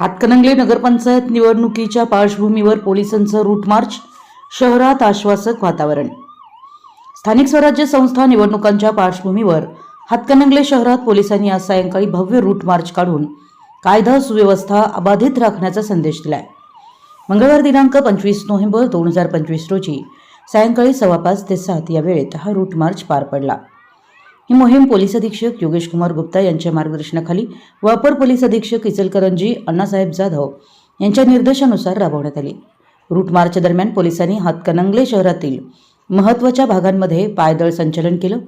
हातकणंगले नगरपंचायत निवडणुकीच्या पार्श्वभूमीवर पोलिसांचं रूट मार्च शहरात आश्वासक वातावरण. स्थानिक स्वराज्य संस्था निवडणुकांच्या पार्श्वभूमीवर हातकणंगले शहरात पोलिसांनी आज सायंकाळी भव्य रूट मार्च काढून कायदा सुव्यवस्था अबाधित राखण्याचा संदेश दिलाय. मंगळवार दिनांक पंचवीस नोव्हेंबर दोन हजार पंचवीस रोजी सायंकाळी सव्वा पाच ते सात या वेळेत हा रूट मार्च पार पडला. ही मोहीम पोलीस अधीक्षक योगेश कुमार गुप्ता यांच्या मार्गदर्शनाखाली व अपर पोलीस अधीक्षक इचलकरंजी अण्णासाहेब जाधव यांच्या निर्देशानुसार राबवण्यात आली. रूट मार्च दरम्यान पोलिसांनी हातकणंगले शहरातील महत्त्वाच्या भागांमध्ये पायदळ संचलन केलं.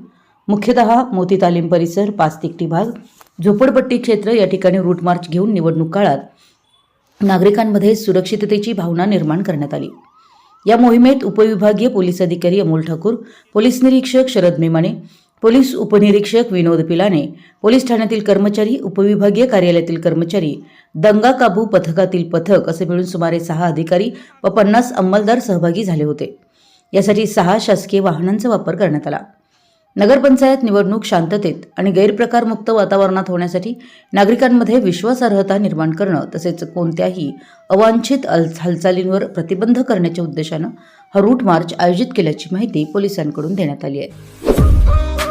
मुख्यतः मोती तालीम परिसर पाच तिकटी भाग झोपडपट्टी क्षेत्र या ठिकाणी रूट मार्च घेऊन निवडणूक काळात नागरिकांमध्ये सुरक्षिततेची भावना निर्माण करण्यात आली. या मोहिमेत उपविभागीय पोलीस अधिकारी अमोल ठाकूर पोलीस निरीक्षक शरद मेमाने पोलीस उपनिरीक्षक विनोद पिलाने पोलीस ठाण्यातील कर्मचारी उपविभागीय कार्यालयातील कर्मचारी दंगा काबू पथकातील पथक असे मिळून सुमारे सहा अधिकारी व पन्नास अंमलदार सहभागी झाले होते. यासाठी सहा शासकीय वाहनांचा वापर करण्यात आला. नगरपंचायत निवडणूक शांततेत आणि गैरप्रकारमुक्त वातावरणात होण्यासाठी नागरिकांमध्ये विश्वासार्हता निर्माण करणं तसेच कोणत्याही अवांछित अल- हालचालींवर प्रतिबंध करण्याच्या उद्देशानं हा रूट मार्च आयोजित केल्याची माहिती पोलिसांकडून देण्यात आली आहे.